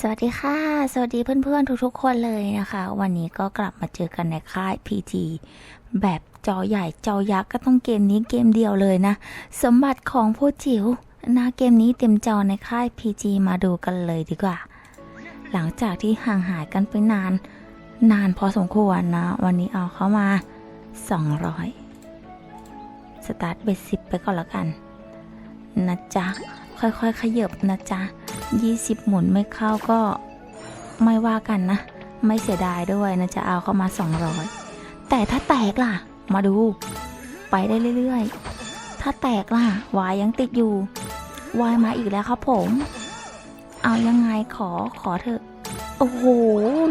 สวัสดีค่ะ สวัสดีเพื่อนๆ ทุกๆ คนเลยนะคะ วันนี้ก็กลับมาเจอกันในค่าย PG แบบจอใหญ่จอยักษ์ก็ต้องเกมนี้เกมเดียวเลยนะ สมบัติของผู้จิ๋วนะเกมนี้เต็มจอในค่าย PG มาดูกันเลยดีกว่า หลังจากที่ห่างหายกันไปนาน นานพอสมควรนะ วันนี้เอาเข้ามา 200 สตาร์ทเบสิบไปก่อนละกัน นะจ๊ะ ค่อยๆ ขยับนะจ๊ะ 20 หมุนไม่เข้าก็ไม่ว่ากันนะ ไม่เสียดายด้วยนะจะเอาเข้ามา 200 แต่ถ้าแตกล่ะ มาดู ไปได้เรื่อยๆ ถ้าแตกล่ะ วายยังติดอยู่ วายมาอีกแล้วครับผม เอายังไงขอขอเถอะ โอ้โห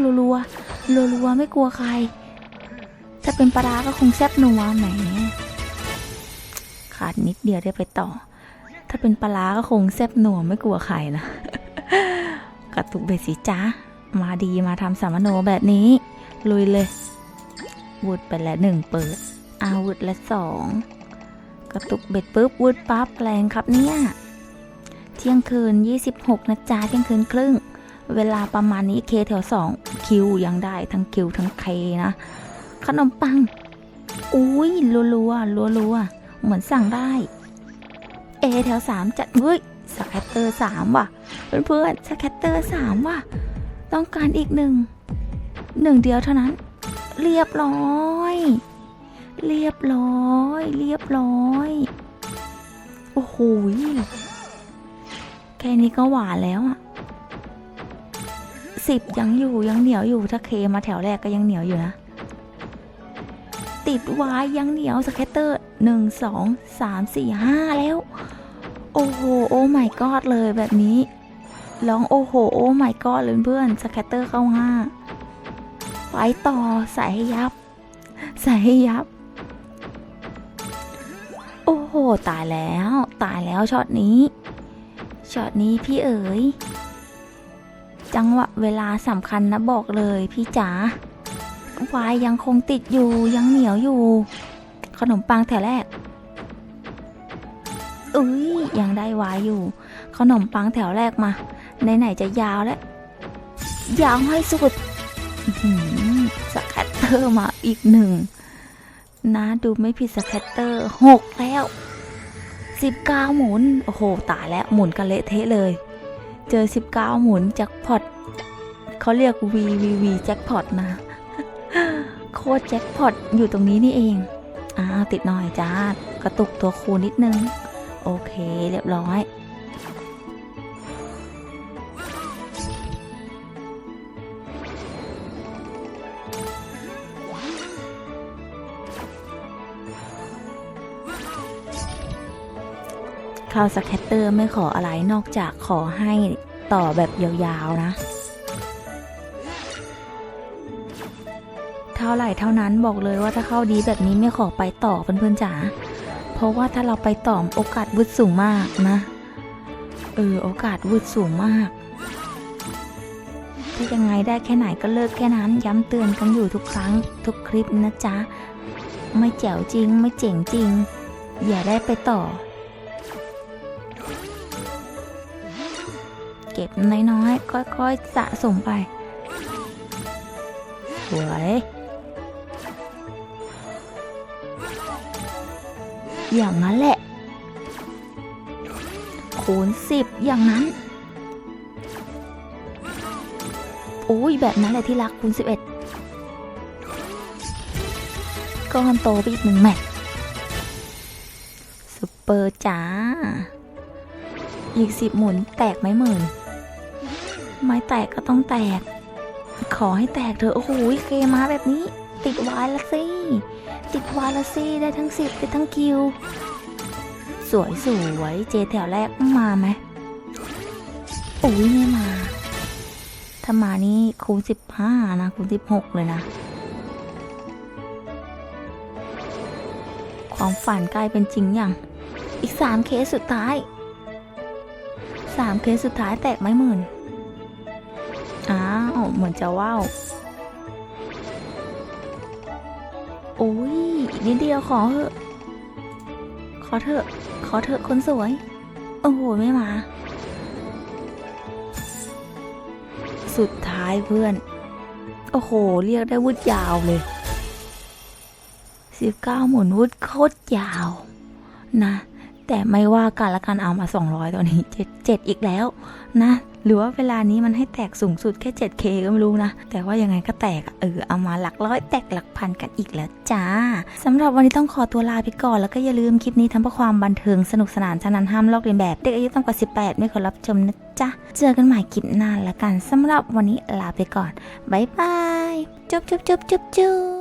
รัวรัวรัวรัวๆไม่กลัวใคร ถ้าเป็นปลาก็คงแซ่บนัวแหมขาดนิดเดียวได้ไปต่อ ถ้าเป็นปลาร้าก็คงแซ่บหนัวไม่กลัวใครนะ กระตุกเบ็ดสิจ้ามาดีมาทำสามโนแบบนี้ ลุยเลยวุดไปแล้วหนึ่งเปิด อาวุธละสองกระตุกเบ็ดปุ๊บวุดปั๊บแรงครับเนี่ย เที่ยงคืน 26 นะจ๊ะเที่ยงคืนครึ่ง เวลาประมาณนี้เคแถวสองคิวยังได้ทั้งคิวทั้งเคนะ ขนมปัง อุ้ยรัวรัวรัวรัวเหมือนสั่งได้ เอแถวสามจัดเฮ้ย สแคตเตอร์สามว่ะ เพื่อนๆสแคตเตอร์สามว่ะ ต้องการอีกหนึ่งหนึ่งเดียวเท่านั้น เรียบร้อย เรียบร้อย เรียบร้อย โอ้โหแค่นี้ก็หวานแล้วอะสิบยังอยู่ยังเหนียวอยู่ถ้าเคมาแถวแรกก็ยังเหนียวอยู่นะ ติดวายยังเหนียวสแคตเตอร์หนึ่งสองสามสี่ห้าแล้ว โอ้โห โอ้ไม่กอดเลยแบบนี้ร้องโอ้โห โอ้ไม่กอดเลยเพื่อนสแคตเตอร์เข้าห้าไปต่อใส่ให้ยับ ใส่ให้ยับ โอ้โห ตายแล้วตายแล้วช็อตนี้ช็อตนี้พี่เอ๋ยจังหวะเวลาสำคัญนะบอกเลยพี่จ๋าวายยังคงติดอยู่ยังเหนียวอยู่ ขนมปังแถวแรก อุ้ยยังได้วายอยู่ ขนมปังแถวแรกมาไหนๆจะยาวแล้ว ยาวให้สุดสแคตเตอร์มาอีกหนึ่งนะดูไม่ผิดสแคตเตอร์หกแล้วสิบเก้าหมุน โอ้โห ตายแล้วหมุนกันเละเทะเลย เจอสิบเก้าหมุนแจ็คพอตเขาเรียก VVV แจ็คพอตนะ โคตรแจ็คพอตอยู่ตรงนี้นี่เองอ้าวติดหน่อยจ้ากระตุกตัวคูนิดนึง โอเคเรียบร้อยข้าวสแคตเตอร์ไม่ขออะไรนอกจากขอให้ต่อแบบยาวๆนะ เท่าไหร่เท่านั้นบอกเลยว่าถ้าเข้าดีแบบนี้ไม่ขอไปต่อเพื่อนๆจ๋า เพราะว่าถ้าเราไปต่อโอกาสวุดสูงมากนะ เออโอกาสวุดสูงมากถ้ายังไงได้แค่ไหนก็เลิกแค่นั้น ย้ำเตือนกันอยู่ทุกครั้งทุกคลิปนะจ๊ะ ไม่แจ๋วจริงไม่เจ๋งจริง อย่าได้ไปต่อ เก็บน้อยๆ ค่อยๆ สะสมไปสวย อย่างนั้นแหละ คูณสิบอย่างนั้น โอ้ยแบบนั้นแหละที่รักคูณสิบเอ็ดก้อนโตไปอีกหนึ่งแมตช์ซุปเปอร์จ้า อีกสิบหมุนแตกไหมหมื่น ไม่แตกก็ต้องแตก ขอให้แตกเถอะ โอ้โหเคมาแบบนี้ ติดวายละสิ วาละสิได้ทั้งสิบได้ทั้งคิว สวยสวยเจแถวแรกมาไหมอุ้ยไม่มาถ้ามานี่คูณสิบห้านะคูณสิบหกเลยนะ ความฝันกล้เป็นจริงอย่าง อีกสามเคสสุดท้ายสามเคสสุดท้ายแตกไหมหมื่นอ้าวเหมือนจะว่าว โอ้ยนิดเดียวขอเถอะ ขอเถอะ ขอเถอะคนสวย โอ้โห ไม่มา สุดท้ายเพื่อน โอ้โห เรียกได้วุดยาวเลย19หมุนวุดโคตรยาว นะ แต่ไม่ว่ากันละกันเอามา200ตอนนี้7 7อีกแล้ว นะ หรือว่าเวลานี้มันให้แตกสูงสุดแค่ 7K ก็ไม่รู้นะ แต่ว่ายังไงก็แตกเออเอามาหลักร้อยแตกหลักพันกันอีกแล้วจ้าสำหรับวันนี้ต้องขอตัวลาไปก่อนแล้วก็อย่าลืมคลิปนี้ทำเพื่อความบันเทิงสนุกสนานฉะนั้นห้ามลอกเลียนแบบ เด็กอายุต่ำกว่า 18 ไม่ควรรับชมนะจ๊ะเจอกันใหม่คลิปหน้าละกันสำหรับวันนี้ลาไปก่อนบ๊ายบายจุ๊บจุ๊บจุ๊บจุ๊บจุ๊บ